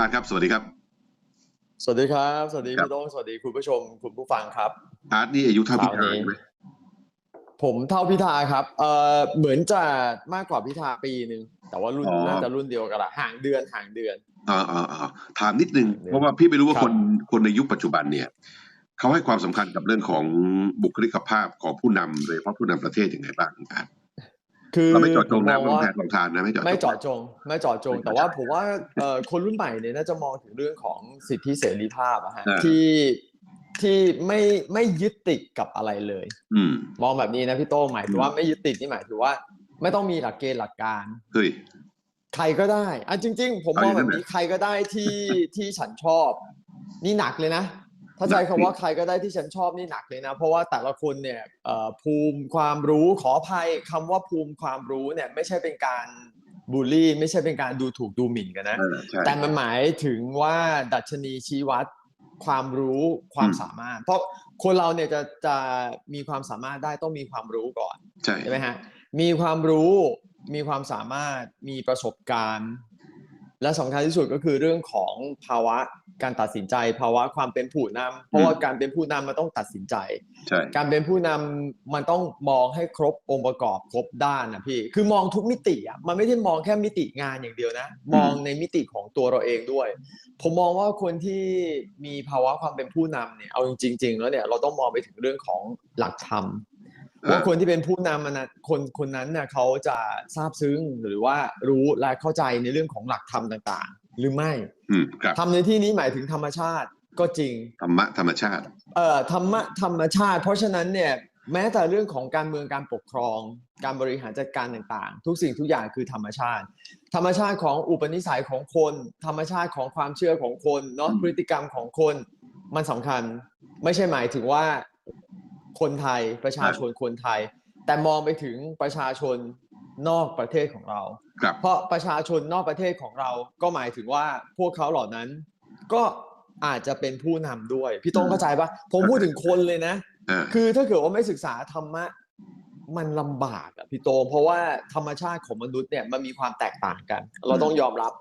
อาร์ตครับ สวัสดีครับ สวัสดีครับ สวัสดีครับพี่โต้งสวัสดีคุณผู้ชม คุณผู้ฟังครับ อาร์ตนี่อายุเท่าพิคราวธานี้ไหมผมเท่าพิธาครับ เอ่อ เหมือนจะมากกว่าพิธาปีหนึ่ง แต่ว่ารุ่นน่าจะรุ่นเดียวกันละห่างเดือนห่างเดือนอ่าอ่าอ่าถามนิดนึงเดี๋ยวเพราะว่าพี่ไม่รู้ว่าครับคนคนในยุคปัจจุบันเนี่ยเขาให้ความสำคัญกับเรื่องของบุคลิกภาพของผู้นำโดยเฉพาะผู้นำประเทศยังไงบ้างอาร์ต คือเราไม่เจาะจงนะผมไม่มองแทว่านลองทานนะไม่เจาะจงไม่เจาะจงไม่เจาะจง ไม่เจาะจง แต่ว่าผมว่าเอ่อคนรุ่นใหม่เนี่ยน่าจะมองถึงเรื่องของสิทธิเสรีภาพอะฮะอ่าที่ที่ไม่ไม่ยึดติดกับอะไรเลยอืมมองแบบนี้นะพี่โต้งหมายถึงว่าอืมไม่ยึดติดนี่หมายถึงว่า ไม่ต้องมีหลักเกณฑ์หลักการเฮ้ยใครก็ได้อะจริง ๆ ผมเอามอองย่างนั้แบนบเหรอนี้ใครก็ได้ที่ที่ฉันชอบ นี่หนักเลยนะ ถ้าใช้หนักสิคำว่าใครก็ได้ที่ฉันชอบนี่หนักเลยนะ เพราะว่าแต่ละคนเนี่ยเอ่อภูมิความรู้ขออภัยคำว่าภูมิความรู้เนี่ยไม่ใช่เป็นการบูลลี่ ไม่ใช่เป็นการดูถูกดูหมิ่นกันนะเออใช่แต่มันหมายถึงว่าดัชนีชี้วัดความรู้ความอืมสามารถ เพราะคนเราเนี่ยจะจะมีความสามารถได้ต้องมีความรู้ก่อนใช่ใช่ไหมฮะมีความรู้มีความสามารถมีประสบการณ์ และสำคัญที่สุดก็คือเรื่องของภาวะการตัดสินใจ ภาวะความเป็นผู้นำเพราะว่าการเป็นผู้นำมันต้องตัดสินใจใช่การเป็นผู้นำมันต้องมองให้ครบองค์ประกอบครบด้านนะพี่ คือมองทุกมิติอะมันไม่ได้มองแค่มิติงานอย่างเดียวนะ มองในมิติของตัวเราเองด้วย ผมมองว่าคนที่มีภาวะความเป็นผู้นำเนี่ยเอาจริงๆแล้วเนี่ยเราต้องมองไปถึงเรื่องของหลักธรรม ว่าคนที่เป็นผู้นำมันนะคนคนนั้นเนี่ยเขาจะทราบซึ้งหรือว่ารู้และเข้าใจในเรื่องของหลักธรรมต่างๆ หรือไม่อืมครับทำในที่นี้หมายถึงธรรมชาติก็จริง ธรรมะธรรมชาติ เอ่อธรรมะธรรมชาติ เพราะฉะนั้นเนี่ยแม้แต่เรื่องของการเมืองการปกครอง การบริหารจัดการต่างๆ ทุกสิ่งทุกอย่างคือธรรมชาติ ธรรมชาติของอุปนิสัยของคน ธรรมชาติของความเชื่อของคนเนาะอืมพฤติกรรมของคน มันสำคัญ ไม่ใช่หมายถึงว่า คนไทยประชาชนคนไทย แต่มองไปถึงประชาชนนอกประเทศของเราครับเพราะประชาชนนอกประเทศของเราก็หมายถึงว่าพวกเขาเหล่านั้น ก็อาจจะเป็นผู้นำด้วย พี่ต้องเข้าใจปะผมพูดถึงคนเลยนะอ่าคือถ้าเกิดว่าไม่ศึกษาธรรมะมันลำบากอะพี่โตงเพราะว่าธรรมชาติของมนุษย์เนี่ยมันมีความแตกต่างกัน เราต้องยอมรับ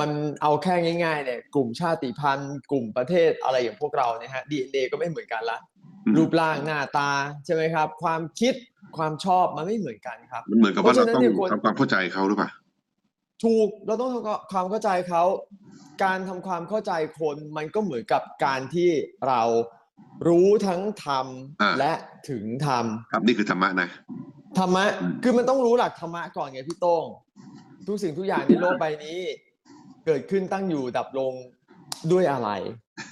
มันเอาแค่ง่ายๆเนี่ยกลุ่มชาติพันธุ์ กลุ่มประเทศอะไรอย่างพวกเราเนี่ยฮะ DNA ก็ไม่เหมือนกันละอืม รูปร่างหน้าตาใช่ไหมครับ ความคิดความชอบมันไม่เหมือนกันครับ มันเหมือนกับว่าเพเราราะฉะนั้นต้องเนี่ยคนทำความเข้าใจเขาหรือเปล่าถูกเราต้องทำความเข้าใจเขา การทำความเข้าใจคนมันก็เหมือนกับการที่เรารู้ทั้งธรรมอ่าและถึงธรรมครับนี่คือธรรมะนะธรรมะอืมคือมันต้องรู้หลักธรรมะก่อนไงพี่โต้งทุกสิ่งทุกอย่างในโลกใบนี้ เกิดขึ้นตั้งอยู่ดับลงด้วยอะไร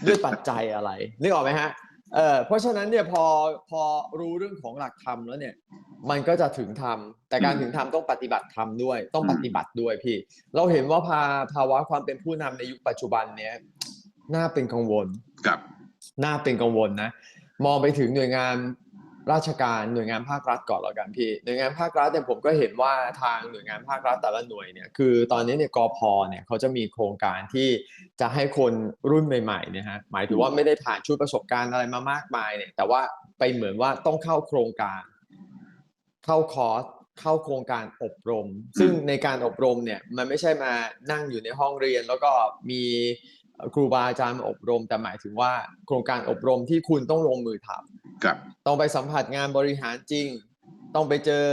ด้วยปัจจัยอะไรนึกออกไหมฮะ เออเพราะฉะนั้นเนี่ยพอพอรู้เรื่องของหลักธรรมแล้วเนี่ย มันก็จะถึงธรรมแต่การอืมถึงธรรมต้องปฏิบัติธรรมด้วย ต้องอืมปฏิบัติด้วยพี่ เราเห็นว่าภาภาวะความเป็นผู้นำในยุคปัจจุบันเนี้ยน่าเป็นกังวลกับน่าเป็นกังวลนะ มองไปถึงหน่วยงาน ราชการหน่วยงานภาครัฐก่อนแล้วกันพี่หน่วยงานภาครัฐเนี่ยผมก็เห็นว่าทางหน่วยงานภาครัฐแต่ละหน่วยเนี่ยคือตอนนี้เนี่ยกอพเนี่ยเขาจะมีโครงการที่จะให้คนรุ่นใหม่ๆเนี่ยฮะหมายถึงว่าไม่ได้ผ่านชุดประสบการณ์อะไรมามากมายเนี่ยแต่ว่าไปเหมือนว่าต้องเข้าโครงการ เข้าคอร์สเข้าโครงการอบรม ซึ่งในการอบรมเนี่ยมันไม่ใช่มานั่งอยู่ในห้องเรียน แล้วก็มีครูบาอาจารย์มาอบรม แต่หมายถึงว่าโครงการอบรมที่คุณต้องลงมือทำ กับต้องไปสัมผัสงานบริหารจริง ต้องไปเจอ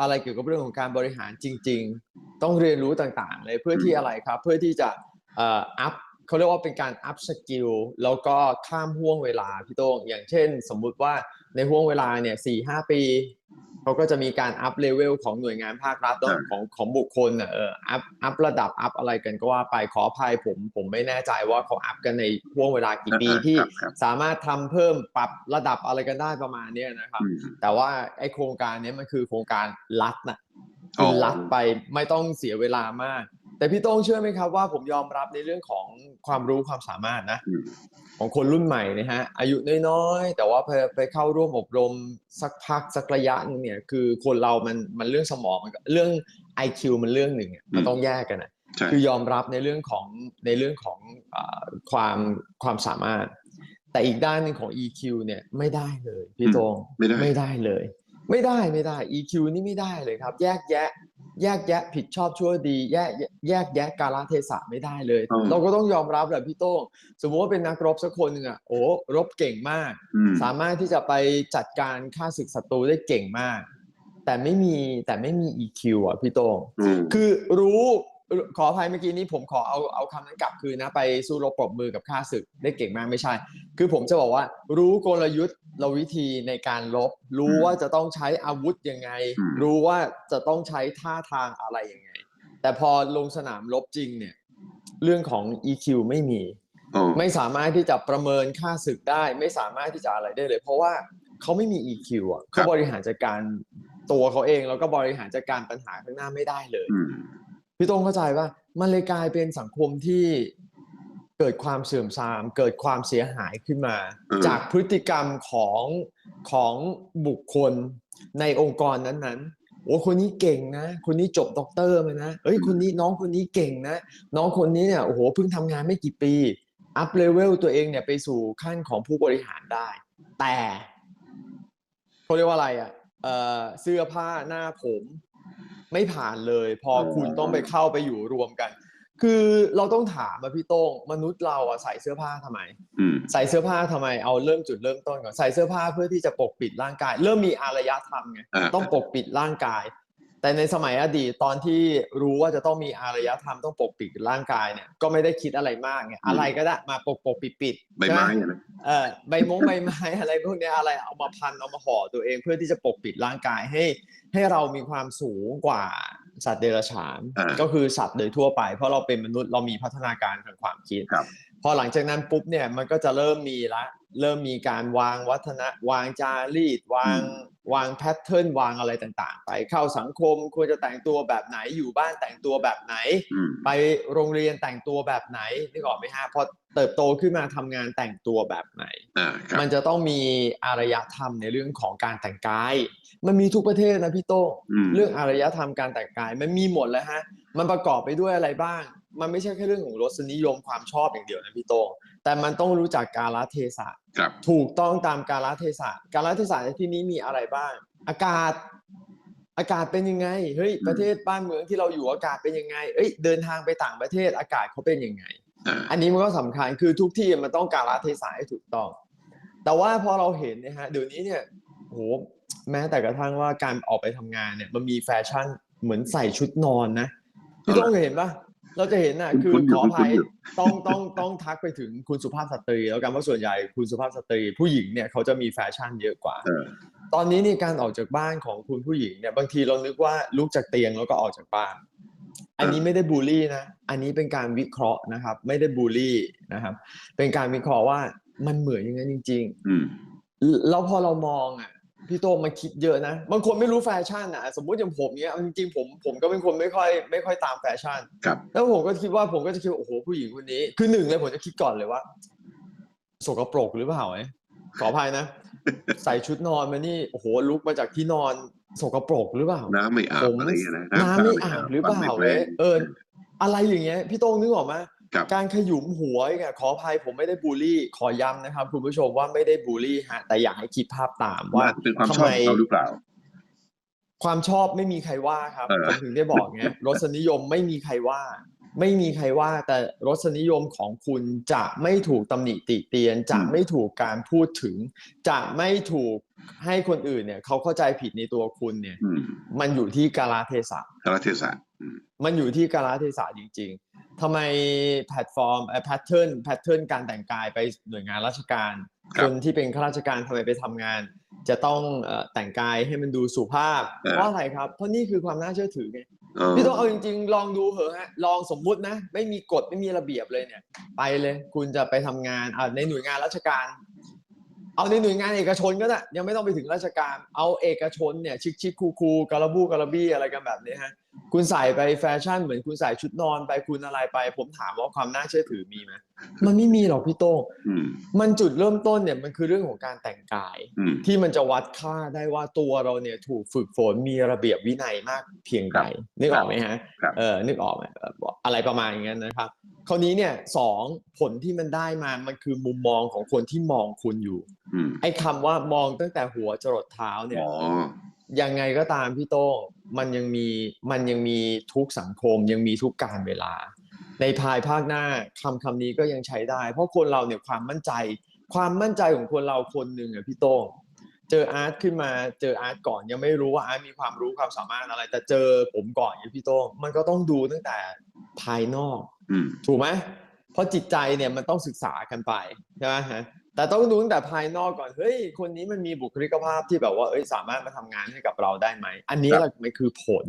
อะไรเกี่ยวกับเรื่องของการบริหารจริง ๆ ต้องเรียนรู้ต่างๆเลยเพื่อที่อะไรครับ เพื่อที่จะอัพเขาเรียกว่าเป็นการอัพสกิลแล้วก็ข้ามห่วงเวลาพี่โต้งอย่างเช่น สมมุติว่าในห่วงเวลาเนี่ยสี่ห้าปี เขาก็จะมีการอัพเลเวลของหน่วยงานภาครัฐเนอะใช่ของของบุคคลน่ะเอออัพอัพระดับอัพอะไรกันก็ว่าไปขออภัยผมผมไม่แน่ใจว่าเขาอัพกันในห่วงเวลากี่ปีที่ครับครับสามารถทำเพิ่มปรับระดับอะไรกันได้ประมาณเนี้ยนะครับอืมแต่ว่าไอโครงการเนี้ยมันคือโครงการลัดนะอ๋คืออลัดไปไม่ต้องเสียเวลามาก แต่พี่โต้งเชื่อไหมครับว่าผมยอมรับในเรื่องของความรู้ความสามารถนะอืมของคนรุ่นใหม่นะฮะอายุน้อยๆ แต่ว่าไปไปเข้าร่วมอบรมสักพักสักระยะหนึงเนี่ยคือคนเรามันมันเรื่องสมองมันก็เรื่อง IQ มันเรื่องหนึ่งอะมันต้องแยกกันนะใช่คือยอมรับในเรื่องของในเรื่องของอาความความสามารถ แต่อีกด้านหนึ่งของ EQ เนี่ยไม่ได้เลยพี่อืมตรงไม่ได้ไม่ได้เลย ไม่ได้ไม่ได้ EQ นี่ไม่ได้เลยครับ แยกแยะ แยกแยะผิดชอบชั่วดี แยกแยกแยะกาลเทศะไม่ได้เลยอืมเราก็ต้องยอมรับแหละพี่โต้งสมมติว่าเป็นนักรบสักคนหนึ่งอะโอ้รบเก่งมากอืมสามารถที่จะไปจัดการฆ่าศึกศัตรูได้เก่งมาก แต่ไม่มีแต่ไม่มี EQ อะพี่โต้งอืมคือรู้ ขออภัยเมื่อกี้นี้ผมขอเอาเอาคำนั้นกลับคืนนะ ไปสู้รบปรบมือกับข้าศึกได้เก่งมากไม่ใช่ คือผมจะบอกว่า รู้กลยุทธ์เราวิธีในการรบรู้ว่าจะต้องใช้อาวุธยังไง รู้ว่าจะต้องใช้ท่าทางอะไรยังไง แต่พอลงสนามรบจริงเนี่ย เรื่องของ EQ ไม่มีอ๋อไม่สามารถที่จะประเมินค่าศึกได้ ไม่สามารถที่จะอะไรได้เลย เพราะว่าเขาไม่มี EQ อะเขาบริหารจัดการตัวเขาเองแล้วก็บริหารจัดการปัญหาข้างหน้าไม่ได้เลยอืม พี่โต้งเข้าใจว่ามันเลยกลายเป็นสังคมที่เกิดความเสื่อมทราม เกิดความเสียหายขึ้นมาอืมจากพฤติกรรมของของบุคคลในองค์กรนั้นๆ โอ้คนนี้เก่งนะ คนนี้จบด็อกเตอร์มานะเอ้ยคนนี้น้องคนนี้เก่งนะ น้องคนนี้เนี่ยโอ้โหเพิ่งทำงานไม่กี่ปี อัพเลเวลตัวเองเนี่ยไปสู่ขั้นของผู้บริหารได้ แต่เขาเรียกว่าอะไรอะเอ่อเสื้อผ้าหน้าผม ไม่ผ่านเลย พอคุณต้องไปเข้าไปอยู่รวมกัน คือเราต้องถามอะพี่โต้งมนุษย์เราอะใส่เสื้อผ้าทำไมอืมใส่เสื้อผ้าทำไมเอาเริ่มจุดเริ่มต้นก่อนใส่เสื้อผ้าเพื่อที่จะปกปิดร่างกาย เริ่มมีอารยธรรมไงอ่าต้องปกปิดร่างกาย แต่ในสมัยอดีตตอนที่รู้ว่าจะต้องมีอารยธรรมต้องปกปิดร่างกายเนี่ยก็ไม่ได้คิดอะไรมากไงอะไรก็ได้มาปกปกปิดปิดใบไม้อะนะเออใบมงใบไม้อะไรพวกเนี้ยอะไรเอามาพันเอามาห่อตัวเองเพื่อที่จะปกปิดร่างกายให้ ให้เรามีความสูงกว่าสัตว์เดรัจฉานอ่าก็คือสัตว์โดยทั่วไป เพราะเราเป็นมนุษย์เรามีพัฒนาการทางความคิดครับพอหลังจากนั้นปุ๊บเนี่ยมันก็จะเริ่มมีละ เริ่มมีการวางวัฒนะวางจารีต วางวางแพทเทิร์นวางอะไรต่างๆ ไปเข้าสังคมควรจะแต่งตัวแบบไหนอยู่บ้านแต่งตัวแบบไหนอืมไปโรงเรียนแต่งตัวแบบไหนนึกออกไหมฮะพอเติบโตขึ้นมาทำงานแต่งตัวแบบไหนอ่าครับมันจะต้องมีอารยธรรมในเรื่องของการแต่งกาย มันมีทุกประเทศนะพี่โต้งอืมเรื่องอารยธรรมการแต่งกายมันมีหมดแล้วฮะมันประกอบไปด้วยอะไรบ้าง มันไม่ใช่แค่เรื่องของรสนิยมความชอบอย่างเดียวนะพี่โต้งแต่มันต้องรู้จักกาลเทศะครับถูกต้องตามกาลเทศะกาลเทศะในที่นี้มีอะไรบ้าง อากาศ อากาศเป็นยังไงเฮ้ยอืมประเทศบ้านเมืองที่เราอยู่อากาศเป็นยังไงเอ้ยเดินทางไปต่างประเทศอากาศเขาเป็นยังไงอ่าอันนี้มันก็สำคัญคือทุกที่มันต้องกาลเทศะให้ถูกต้อง แต่ว่าพอเราเห็นนะฮะเดี๋ยวนี้เนี่ยโหแม้แต่กระทั่งว่าการออกไปทำงานเนี่ยมันมีแฟชั่นเหมือนใส่ชุดนอนนะพี่ต้องเห็นปะ เราจะเห็นน่ะคือคุ้นๆอยู่ขออภัยคุ้นๆอยู่ต้องต้องต้องทักไปถึงคุณสุภาพสตรี แล้วกันเพราะส่วนใหญ่คุณสุภาพสตรี ผู้หญิงเนี่ยเขาจะมีแฟชั่นเยอะกว่าเออตอนนี้นี่การออกจากบ้านของคุณผู้หญิงเนี่ยบางทีเรานึกว่าลุกจากเตียงแล้วก็ออกจากบ้าน อันนี้ไม่ได้บูลลี่นะ อันนี้เป็นการวิเคราะห์นะครับ ไม่ได้บูลลี่นะครับ เป็นการวิเคราะห์ว่ามันเหมือนอย่างนั้นจริงอืมๆแล้วพอเรามองอะ พี่โตมันคิดเยอะนะ บางคนไม่รู้แฟชั่นอะสมมุติอย่างผมเนี้ยเอาจริงๆผมผมก็เป็นคนไม่ค่อยไม่ค่อยตามแฟชั่นครับแล้วผมก็คิดว่าผมก็จะคิดว่าโอ้โหผู้หญิงคนนี้ คือหนึ่งเลยผมจะคิดก่อนเลยว่าสกปรกหรือเปล่าไอ้ขออภัยนะ ใส่ชุดนอนมานี่โอ้โหลุกมาจากที่นอนสกปรกหรือเปล่าน้ำไม่อาผบมอะไรอย่างเงี้ยนะน้ำไม่อาบหรือเปล่าฟันไม่เว้ยแปรงเอออะไรอย่างเงี้ยพี่โต้งนึกออกไหมครับ การขยุมหัวเนี่ยขออภัยผมไม่ได้บูลลี่ ขอย้ำนะครับ คุณผู้ชมว่าไม่ได้บูลลี่ฮะแต่อยากให้คิดภาพตามว่าว่าเป็นความทำชอบไมของเขาหรือเปล่า ความชอบไม่มีใครว่าครับเออผมถึงได้บอกไงรสนิยมไม่มีใครว่า ไม่มีใครว่า แต่รสนิยมของคุณจะไม่ถูกตำหนิติเตียนจะไม่ถูกการพูดถึง จะไม่ถูกให้คนอื่นเนี่ย เขาเข้าใจผิดในตัวคุณเนี่ยอืมมันอยู่ที่กาลเทศะกาลเทศะอื มมันอยู่ที่กาลเทศะจริง ๆทำไมแพลตฟอร์มแพทเทิร์นแพทเทิร์นการแต่งกายไปหน่วยงานราชการ คนที่เป็นข้าราชการทำไมไปทำงาน จะต้องเอ่อแต่งกายให้มันดูสุภาพเพราะอะไรครับ เพราะนี่คือความน่าเชื่อถือไงเออพี่ต้องเอาจริง ๆ ลองดูเหอะฮะลองสมมุตินะ ไม่มีกฎไม่มีระเบียบเลยเนี่ย ไปเลย คุณจะไปทำงานอ่าในหน่วยงานราชการ เอาในหน่วยงานเอกชนก็ได้ยังไม่ต้องไปถึงราชการ เอาเอกชนเนี่ย ชิคชิคคูคูกาลาบูกาลาบี้อะไรกันแบบนี้ฮะ คุณใส่ไปแฟชั่นเหมือนคุณใส่ชุดนอนไปคุณอะไรไป ผมถามว่าความน่าเชื่อถือมีไหมมันไม่มีหรอกพี่โต้งอืมมันจุดเริ่มต้นเนี่ยมันคือเรื่องของการแต่งกายอืมที่มันจะวัดค่าได้ว่าตัวเราเนี่ยถูกฝึกฝนมีระเบียบวินัยมากเพียงใดนึกออกไหมฮะครับเออนึกออกไหมเอ่ออะไรประมาณอย่างนั้นนะครับคราวนี้เนี่ยสองผลที่มันได้มามันคือมุมมองของคนที่มองคุณอยู่อืมไอ้คำว่ามองตั้งแต่หัวจรดเท้าเนี่ยอ๋อ ยังไงก็ตามพี่โต้งมันยังมีมันยังมีทุกสังคมยังมีทุกการเวลา ในภายภาคหน้าคำคำนี้ก็ยังใช้ได้ เพราะคนเราเนี่ยความมั่นใจ ความมั่นใจของคนเราคนหนึ่งอะพี่โต้งเจออาร์ตขึ้นมาเจออาร์ตก่อนยังไม่รู้ว่าอาร์ตมีความรู้ความสามารถอะไร แต่เจอผมก่อนอย่างพี่โต้งมันก็ต้องดูตั้งแต่ภายนอกอืมถูกไหมเพราะจิตใจเนี่ยมันต้องศึกษากันไปใช่ไหมฮะ แต่ต้องดูตั้งแต่ภายนอกก่อน เฮ้ย คนนี้มันมีบุคลิกภาพที่แบบว่า เอ้ย สามารถมาทำงานให้กับเราได้ไหม อันนี้ครับแหละมันคือผล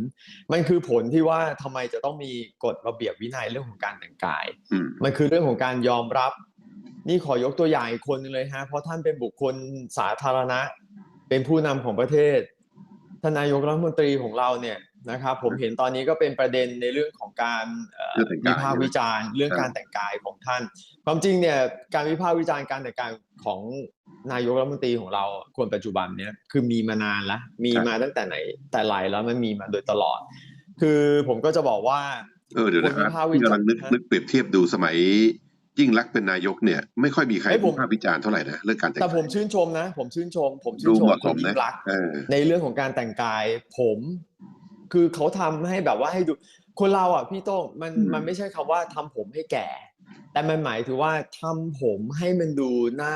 มันคือผลที่ว่าทำไมจะต้องมีกฎระเบียบวินัยเรื่องของการแต่งกายอืมมันคือเรื่องของการยอมรับ นี่ขอยกตัวอย่างอีกคนหนึงเลยฮะ เพราะท่านเป็นบุคคลสาธารณะ เป็นผู้นำของประเทศ ท่านนายกรัฐมนตรีของเราเนี่ยนะครับ ผมเห็นตอนนี้ก็เป็นประเด็นในเรื่องของการ เอ่อเรื่องแต่งกายวิพากษ์วิจารณ์เรื่องครับการแต่งกายของท่าน ความจริงเนี่ยการวิพากษ์วิจารณ์การแต่งกายของนายกรัฐมนตรีของเราคนปัจจุบันเนี่ยคือมีมานานแล้วมีมาตั้งแต่ไหนแต่ไหลแล้วมันมีมาโดยตลอด คือผมก็จะบอกว่าเออเดี๋ยวนะคนวิพากษ์วิที่จารณ์กำลังนึกฮะนึกเปรียบเทียบดูสมัยยิ่งรักษณ์เป็นนายกเนี่ยไม่ค่อยมีใครเอ้ยผมวิพากษ์วิจารณ์เท่าไหร่นะเรื่องการแต่งแต่กายผมชื่นชมนะ ผมชื่นชม ผมชื่ดูนชเหมมาะคุสณมยิ่นะงรักษณ์เออในเรื่องของการแต่งกายผม คือเขาทำให้แบบว่าให้ดู คนเราอะพี่โต้งมันอืมมันไม่ใช่คำว่าทำผมให้แก่ แต่มันหมายถึงว่าทำผมให้มันดูหน้า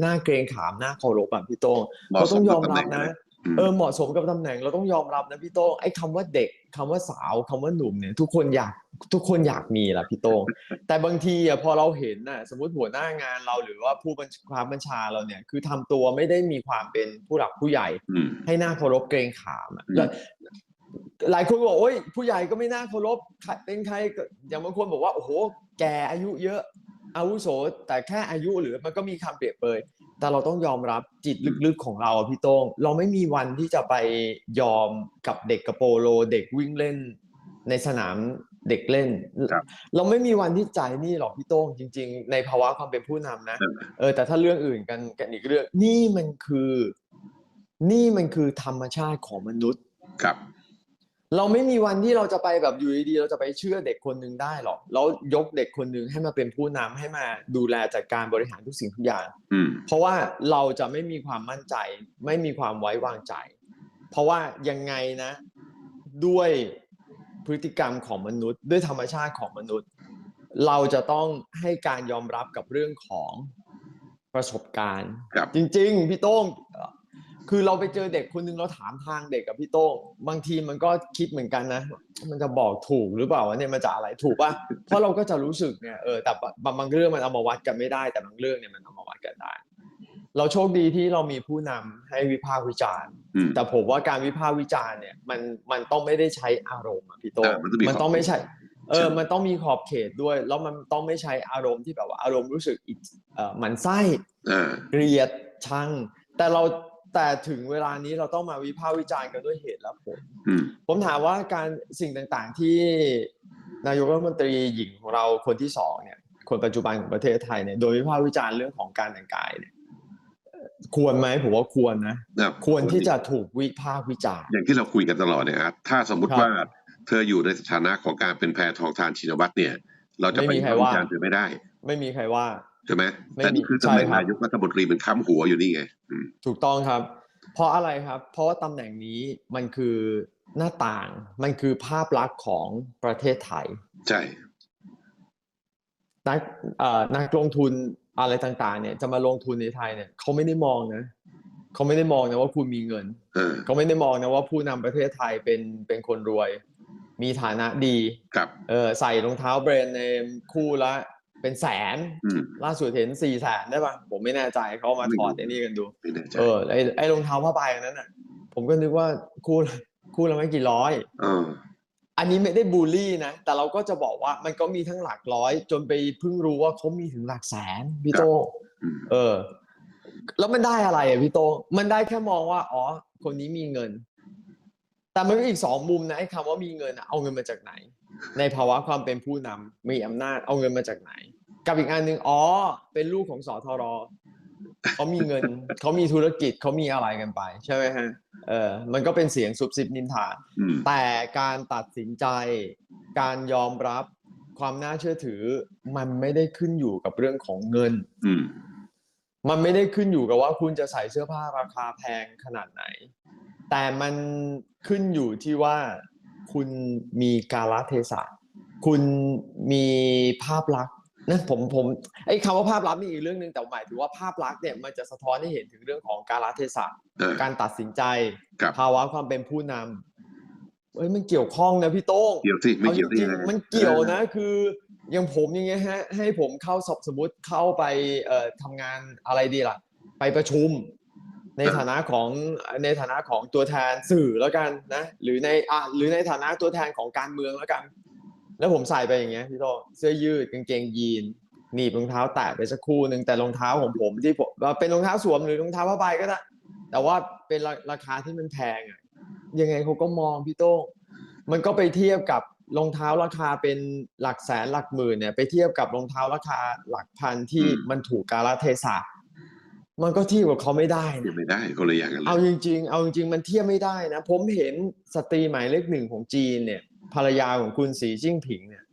หน้าเกรงขามหน้าเคารพอะพี่โต้งเหมาะเราสต้อมงยกัอบมตำแหรัน่บงนะนะอืมเออเหมาะสมกับตำแหน่งเราต้องยอมรับนะพี่โต้งไอ้คำว่าเด็กคำว่าสาวคำว่าหนุ่มเนี่ยทุกคนอยากทุกคนอยากมีล่ะพี่โต้งแต่บางทีอะพอเราเห็นน่ะสมมติหัวหน้างานเราหรือว่าผู้บัญชาบัญชาเราเนี่ย คือทำตัวไม่ได้มีความเป็นผู้หลักผู้ใหญ่อืมให้หน้าเคารพเกรงขามอะอืมแล้ว หลายคนบอกโอ้ยผู้ใหญ่ก็ไม่น่าเคารพใครเป็นใครก็อย่างบางคนบอกว่าโอ้โห แกอายุเยอะอาวุโสแต่แค่อายุหรือมันก็มีคำเปรียบเปรยแต่เราต้องยอมรับจิตลึกๆของเราอะพี่โต้งเราไม่มีวันที่จะไปยอมกับเด็กกระโปโล เด็กวิ่งเล่น ในสนามเด็กเล่นครับเราไม่มีวันที่จ่ายหนี่หรอกพี่โต้งจริง ๆ ในภาวะความเป็นผู้นำนะนั่นเออแต่ถ้าเรื่องอื่นกันกันอีกเรื่อง นี่มันคือ นี่มันคือธรรมชาติของมนุษย์ครับ เราไม่มีวันที่เราจะไปแบบอยู่ดีๆเราจะไปเชื่อเด็กคนหนึ่งได้หรอกแล้วยกเด็กคนหนึ่งให้มาเป็นผู้นำให้มาดูแลจัดการบริหารทุกสิ่งทุกอย่างอืมเพราะว่าเราจะไม่มีความมั่นใจ ไม่มีความไว้วางใจ เพราะว่ายังไงนะ ด้วยพฤติกรรมของมนุษย์ ด้วยธรรมชาติของมนุษย์ เราจะต้องให้การยอมรับกับเรื่องของประสบการณ์ครับจริง ๆ พี่โต้งเอ่อ คือเราไปเจอเด็กคนหนึงเราถามทางเด็กกับพี่โต้งบางทีมันก็คิดเหมือนกันนะ มันจะบอกถูกหรือเปล่าวะเนี่ยมันจะอะไรถูกป่ะเพราะเราก็จะรู้สึกเนี่ยเออแต่บางบางเรื่องมันเอามาวัดกันไม่ได้ แต่บางเรื่องเนี่ยมันเอามาวัดกันได้ เราโชคดีที่เรามีผู้นำให้วิพากษ์วิจารณ์อืมแต่ผมว่าการวิพากษ์วิจารณ์เนี่ยมันมันต้องไม่ได้ใช้อารมณ์อะพี่โต้งอ่ามันต้องมีมันต้องไม่ใช่เออใช่มันต้องมีขอบเขตด้วย แล้วมันต้องไม่ใช้อารมณ์ที่แบบว่าอารมณ์รู้สึกอิจเอ่อหมันไส้อ่าเกลียดชัง แต่เรา แต่ถึงเวลานี้เราต้องมาวิพากษ์วิจารณ์กันด้วยเหตุและผลอืมผมถามว่าการสิ่งต่างๆที่นายกรัฐมนตรีหญิงของเราคนที่สองเนี่ย คนปัจจุบันของประเทศไทยเนี่ยโดยวิพากษ์วิจารณ์เรื่องของการแต่งกายเนี่ยเอ่อควรไหมผมว่าควรนะนะควรที่จะถูกวิพากษ์วิจารณ์อย่างที่เราคุยกันตลอดเนี่ยครับถ้าสมมุติครับว่าเธออยู่ในสถานะของการเป็นแพทองทานชินวัตรเนี่ย เราจะไปไม่มีใครวิว่าจารณ์เธอไม่ได้ ไม่มีใครว่าใช่ไหมไม่แต่นี่คือใช่ตำแหน่งครับนายกรัฐมนตรีมันค้ำหัวอยู่นี่ไงอืมถูกต้องครับ เพราะอะไรครับ เพราะว่าตำแหน่งนี้มันคือหน้าต่าง มันคือภาพลักษณ์ของประเทศไทย ใช่นักเอ่อนักลงทุนอะไรต่าง ๆ เนี่ย จะมาลงทุนในไทยเนี่ยเขาไม่ได้มองนะเขาไม่ได้มองนะว่าคุณมีเงินเออเขาไม่ได้มองนะว่าผู้นำประเทศไทยเป็นเป็นคนรวย มีฐานะดีครับเออใส่รองเท้าแบรนด์เนมคู่ละ เป็นแสนอืมล่าสุดเห็นสี่แสนได้ปะผมไม่แน่ใจเขาเอามาถอดไอ้นี่กันดูไม่แน่ใจเออไอไอรองเท้าผ้าใบอันนั้นอะ ผมก็นึกว่าคู่ละคู่ละไม่กี่ร้อยเอออันนี้ไม่ได้บูลลี่นะ แต่เราก็จะบอกว่ามันก็มีทั้งหลักร้อย จนไปเพิ่งรู้ว่าเขามีถึงหลักแสนพี่โตอืมเออ แล้วมันได้อะไรอะพี่โต มันได้แค่มองว่า อ๋อ คนนี้มีเงิน แต่มันก็อีกสองมุมนะไอ้คำว่ามีเงินอะเอาเงินมาจากไหน ในภาวะความเป็นผู้นำมีอำนาจเอาเงินมาจากไหน กับอีกอันหนึ่งอ๋อ เป็นลูกของสอทรเขามีเงินเขามีธุรกิจเขามีอะไรกันไป ใช่ไหมฮะเออมันก็เป็นเสียงซุบซิบนินทาอืมแต่การตัดสินใจ การยอมรับความน่าเชื่อถือ มันไม่ได้ขึ้นอยู่กับเรื่องของเงินอืมมันไม่ได้ขึ้นอยู่กับว่าคุณจะใส่เสื้อผ้าราคาแพงขนาดไหน แต่มันขึ้นอยู่ที่ว่า คุณมีกาลเทศะคุณมีภาพลักษณ์นะผมผมไอ้คำว่าภาพลักษณ์นี่อีกเรื่องหนึ่งแต่หมายถึงว่าภาพลักษณ์เนี่ยมันจะสะท้อนให้เห็นถึงเรื่องของกาลเทศะเออการตัดสินใจครับภาวะความเป็นผู้นำเอ้ยมันเกี่ยวข้องนะพี่โต้งเกี่ยวสิไม่เอาจเกี่ยวได้ริยังงไงๆมันเกี่ยวนะ คืออย่างผมอย่างเงี้ยฮะให้ผมเข้าสอบสมมติเข้าไปเอ่อทำงานอะไรดีล่ะ ไปประชุม ในฐานะของในฐานะของตัวแทนสื่อแล้วกันนะ หรือในอะหรือในฐานะตัวแทนของการเมืองแล้วกัน แล้วผมใส่ไปอย่างเงี้ยพี่โตเสื้อยืดกางเกงยีนหนีบรองเท้าแตะไปสักคู่หนึ่งแต่รองเท้าของผมที่ผมเป็นรองเท้าสวมหรือรองเท้าผ้าใบก็ได้แต่ว่าเป็นราคาที่มันแพงอะยังไงเขาก็มองพี่โต้งมันก็ไปเทียบกับรองเท้าราคาเป็นหลักแสนหลักหมื่นเนี่ยไปเทียบกับรองเท้าราคาหลักพันที่มมันถูกกาลเทศะ มันก็เทียบกับเขาไม่ได้เกี่ยนะวไม่ได้คนละอย่างกันเลเอายจริง ๆ เอาจริงๆมันเทียบไม่ได้นะ ผมเห็นสตรีหมายเลขหนึ่งของจีนเนี่ย ภรรยาของคุณสีจิ้งผิงเนี่ย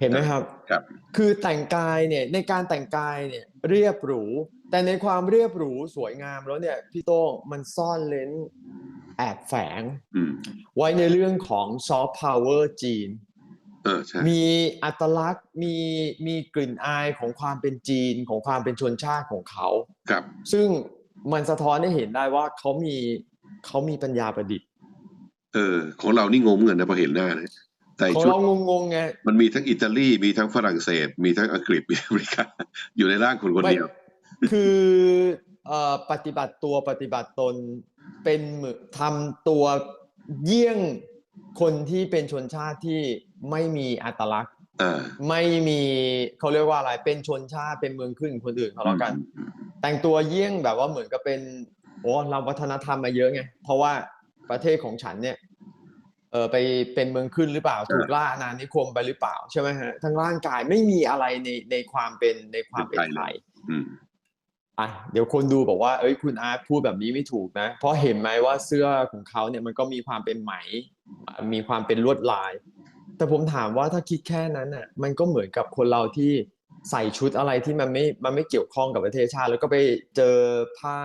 เห็นไหมครับครับ คือแต่งกายเนี่ยในการแต่งกายเนี่ยเรียบหรู แต่ในความเรียบหรูสวยงามแล้วเนี่ยพี่โต้งมันซ่อนเลนแอบแฝงอืมไว้ในเรื่องของซอฟต์พาวเวอร์จีนเออใช่ มีอัตลักษณ์มีมีกลิ่นอายของความเป็นจีนของความเป็นชนชาติของเขาครับ ซึ่งมันสะท้อนให้เห็นได้ว่าเขามีเขามีปัญญาประดิษฐ์ เออ ของเรานี่งงเหมือนกันนะพอเห็นหน้านะแต่ของชุดเรางงๆไงมันมีทั้งอิตาลีมีทั้งฝรั่งเศส มีทั้งอังกฤษมีอเมริกาอยู่ในร่างคนคนไม่เดียวคือเอ่อปฏิบัติตัวปฏิบัติตนเป็นเหมือนทำตัวเยี่ยงคนที่เป็นชนชาติที่ ไม่มีอัตลักษณ์อ่าไม่มีเขาเรียกว่าอะไรเป็นชนชาติเป็นเมืองขึ้นคนอื่นเขาแล้วกันอืมแต่งตัวเยี่ยงแบบว่าเหมือนกับเป็นโอ้เราวัฒนธรรมมาเยอะไงเพราะว่าประเทศของฉันเนี่ยเออไปเป็นเมืองขึ้นหรือเปล่าถูกล่าอาณานิคมไปหรือเปล่าใช่ไหมฮะทั้งร่างกายไม่มีอะไรในในความเป็นในความเป็นไทยอืมอะเดี๋ยวคนดูบอกว่าเอ้ยคุณอาร์ตพูดแบบนี้ไม่ถูกนะ เพราะเห็นไหมว่าเสื้อของเขาเนี่ยมันก็มีความเป็นไหม มีความเป็นลวดลาย แต่ผมถามว่าถ้าคิดแค่นั้นน่ะ มันก็เหมือนกับคนเราที่ใส่ชุดอะไรที่มันไม่มันไม่เกี่ยวข้องกับประเทศชาติ แล้วก็ไปเจอผ้า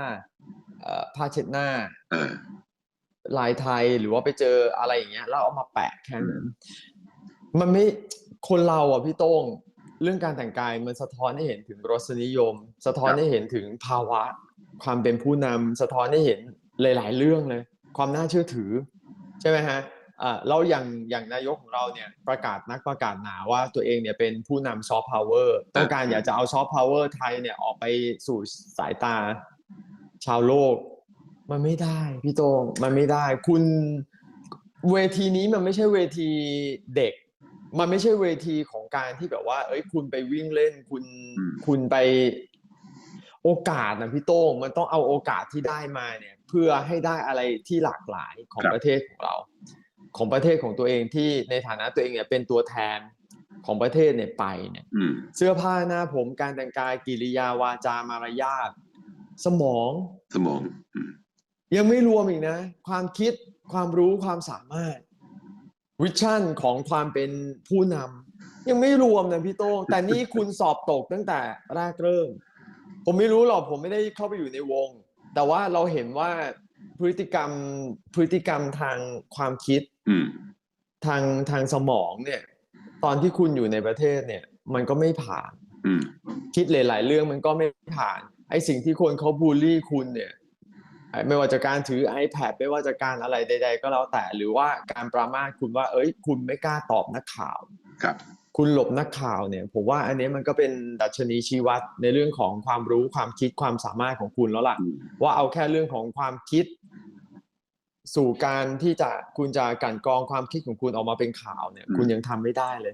เอ่อผ้าเช็ดหน้าอ่าลายไทยหรือว่าไปเจออะไรอย่างเงี้ยแล้วเอามาแปะแค่นั้นมันไม่คนเราอะพี่โต้งเรื่องการแต่งกายมันสะท้อนให้เห็นถึงรสนิยม สะท้อนให้เห็นถึงภาวะ ความเป็นผู้นำสะท้อนให้เห็นหลาย ๆ เรื่องเลย ความน่าเชื่อถือ ใช่ไหมฮะอ่า เราอย่างอย่างนายกของเราเนี่ยประกาศนักประกาศหนาว่าตัวเองเนี่ยเป็นผู้นำซอฟต์พาวเวอร์ต้องการอยากจะเอาซอฟต์พาวเวอร์ไทยเนี่ยออกไปสู่สายตาชาวโลก มันไม่ได้พี่โตงมันไม่ได้คุณเวทีนี้มันไม่ใช่เวทีเด็ก มันไม่ใช่เวทีของการที่แบบว่า เอ้ยคุณไปวิ่งเล่นคุณอืมคุณไปโอกาสนะพี่โต้งมันต้องเอาโอกาสที่ได้มาเนี่ย เพื่อให้ได้อะไรที่หลากหลายของครับประเทศของเรา ของประเทศของตัวเองที่ในฐานะตัวเองเนี่ยเป็นตัวแทนของประเทศเนี่ยไปเนี่ยอืมเสื้อผ้าหน้าผมการแต่งกายกิริยาวาจามารยาทสมองสมองอืมยังไม่รวมอีกนะ ความคิดความรู้ความสามารถ วิชั่นของความเป็นผู้นำยังไม่รวมนะพี่โต้งแต่นี่คุณสอบตกตั้งแต่แรกเริ่ม ผมไม่รู้หรอกผมไม่ได้เข้าไปอยู่ในวง แต่ว่าเราเห็นว่าพฤติกรรมพฤติกรรมทางความคิดอืม ทางทางสมองเนี่ย ตอนที่คุณอยู่ในประเทศเนี่ย มันก็ไม่ผ่านอืมคิดหลาย ๆ เรื่องมันก็ไม่ผ่าน ไอสิ่งที่คนเขาบูลลี่คุณเนี่ยไอ้ไม่ว่าจะการถือ iPad ไม่ว่าจะการอะไรใด ๆ ก็แล้วแต่ หรือว่าการปรามาสคุณว่า เอ้ย คุณไม่กล้าตอบนักข่าว ครับ คุณหลบนักข่าวเนี่ย ผมว่าอันนี้มันก็เป็นดัชนีชี้วัดในเรื่องของความรู้ความคิดความสามารถของคุณแล้วล่ะอืมว่าเอาแค่เรื่องของความคิด สู่การที่จะคุณจะกลันกรองความคิดของคุณออกมาเป็นข่าวเนี่ย คุณยังทำไม่ได้เลย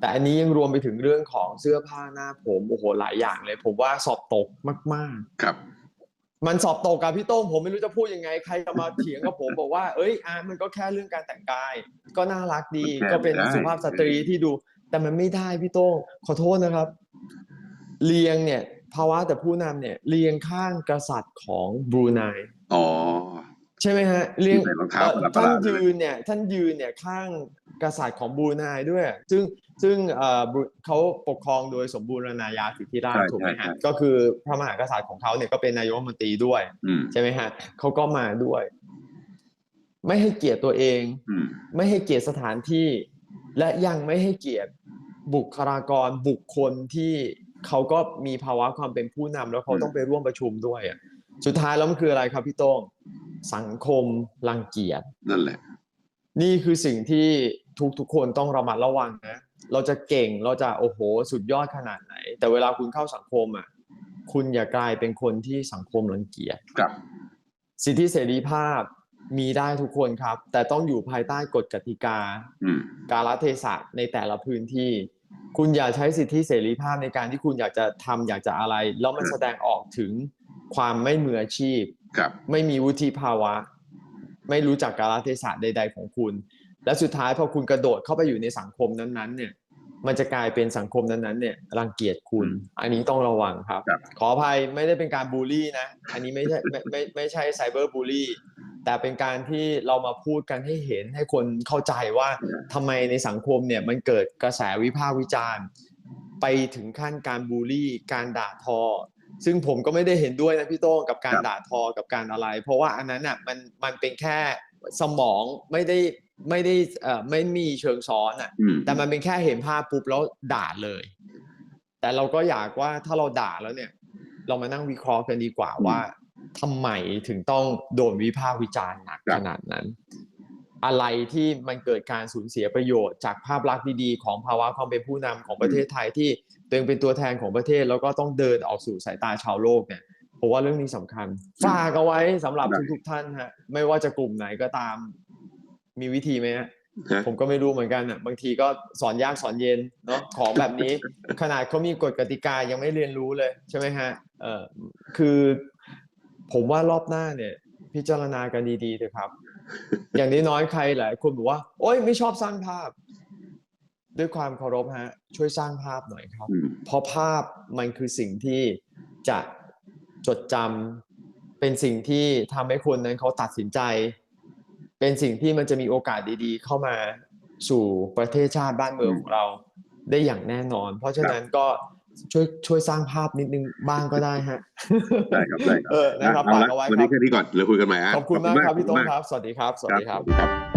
แต่อันนี้ยังรวมไปถึงเรื่องของเสื้อผ้าหน้าผมโอ้โหหลายอย่างเลย ผมว่าสอบตกมากครับๆมันสอบตกกับพี่โต้งผมไม่รู้จะพูดยังไง ใครจะมาเถียงกับผมบอกว่า เอ้ยอาร์ตมันก็แค่เรื่องการแต่งกาย ก็น่ารักดีมันแก้ก็เป็นไม่ได้สุภาพสตรีที่ดู แต่มันไม่ได้พี่โต้งขอโทษนะครับเรียงเนี่ยภาวะแต่ผู้นำเนี่ยเรียงข้างกษัตริย์ของบรูไนอ๋อ ใช่ไหมฮะเรียงใส่รองเท้าเอ่อประหลาดๆท่านเลยยืนเนี่ยท่านยืนเนี่ยข้างกษัตริย์ของบรูไนด้วย ซึ่งซึ่งเอ่อบรูเขาปกครองโดยสมบูรณาญาสิทธิราชใช่ถูกไหมใช่ฮะใช่ก็คือพระมหากษัตริย์ของเขาเนี่ยก็เป็นนายกรัฐมนตรีด้วยอืมใช่ไหมฮะเขาก็มาด้วย ไม่ให้เกียรติตัวเองอืมไม่ให้เกียรติสถานที่ และยังไม่ให้เกียรติบุคลากรบุคคลที่เขาก็มีภาวะความเป็นผู้นำแล้วเขาอืมต้องไปร่วมประชุมด้วยอะ สุดท้ายแล้วมันคืออะไรครับพี่โต้งสังคมรังเกียจนั่นแหละ นี่คือสิ่งที่ทุกทุกๆคนต้องระมัดระวังนะ เราจะเก่งเราจะโอ้โห สุดยอดขนาดไหน แต่เวลาคุณเข้าสังคมอะคุณอย่ากลายเป็นคนที่สังคมรังเกียจครับ สิทธิเสรีภาพมีได้ทุกคนครับ แต่ต้องอยู่ภายใต้กฎกติกาอืมกาลเทศะในแต่ละพื้นที่ คุณอย่าใช้สิทธิเสรีภาพในการที่คุณอยากจะทำอยากจะอะไร แล้วมันอืมแสดงออกถึง ความไม่มืออาชีพครับ ไม่มีวุฒิภาวะ ไม่รู้จักกาลเทศะใด ๆ ของคุณ และสุดท้ายพอคุณกระโดดเข้าไปอยู่ในสังคมนั้นๆ เนี่ย มันจะกลายเป็นสังคมนั้นๆ เนี่ยรังเกียจคุณ อันนี้ต้องระวังครับครับขออภัยไม่ได้เป็นการบูลลี่นะ อันนี้ไม่ใช่ไม่ไม่ไม่ใช่ไซเบอร์บูลลี่แต่เป็นการที่เรามาพูดกันให้เห็นให้คนเข้าใจว่าทำไมในสังคมเนี่ยมันเกิดกระแสวิพากษ์วิจารณ์ ไปถึงขั้นการบูลลี่ การด่าทอ ซึ่งผมก็ไม่ได้เห็นด้วยนะพี่โต้งกับการครับด่าทอกับการอะไร เพราะว่าอันนั้นอะมันมันเป็นแค่สมองไม่ได้ไม่ได้เอ่อไม่มีเชิงซ้อนอะอืมแต่มันเป็นแค่เห็นภาพปุ๊บแล้วด่าเลย แต่เราก็อยากว่าถ้าเราด่าแล้วเนี่ย เรามานั่งวิเคราะห์กันดีกว่าอืมว่าทำไมถึงต้องโดนวิพากษ์วิจารณ์หนักครับขนาดนั้น อะไรที่มันเกิดการสูญเสียประโยชน์จากภาพลักษณ์ดีๆของภาวะความเป็นผู้นำของประเทศไทยที่ ตัวเองเป็นตัวแทนของประเทศแล้วก็ต้องเดินออกสู่สายตาชาวโลกเนี่ยเพราะว่าเรื่องนี้สำคัญฝากเอาไว้สำหรับได้ทุกๆท่านฮะไม่ว่าจะกลุ่มไหนก็ตาม มีวิธีไหมฮะฮะผมก็ไม่รู้เหมือนกันอะบางทีก็สอนยากสอนเย็นเนาะของแบบนี้ ขนาดเขามีกฎกติกายังไม่เรียนรู้เลยใช่ไหมฮะเออคือผมว่ารอบหน้าเนี่ย พิจารณากันดีๆเถอะครับ อย่างน้อยๆใครหลายคนบอกว่า โอ๊ยไม่ชอบสร้างภาพ ด้วยความเคารพฮะช่วยสร้างภาพหน่อยครับอืมเพราะภาพมันคือสิ่งที่จะจดจำเป็นสิ่งที่ทำให้คนนั้นเขาตัดสินใจ เป็นสิ่งที่มันจะมีโอกาสดีๆ เข้ามาสู่ประเทศชาติบ้านเมืองของเราได้อย่างแน่นอน เพราะฉะนั้นก็ช่วยช่วยสร้างภาพนิดนึงบ้างก็ได้ฮะได้ครับได้ครับเออนะครับเอาฝากละเอาไว้วันครันี้บแค่นี้ก่อนเราคุยกันใหม่ฮะขอบคุณมากครับพี่โต้งขอณครับ สวัสดีครับ สวัสดีครับครับ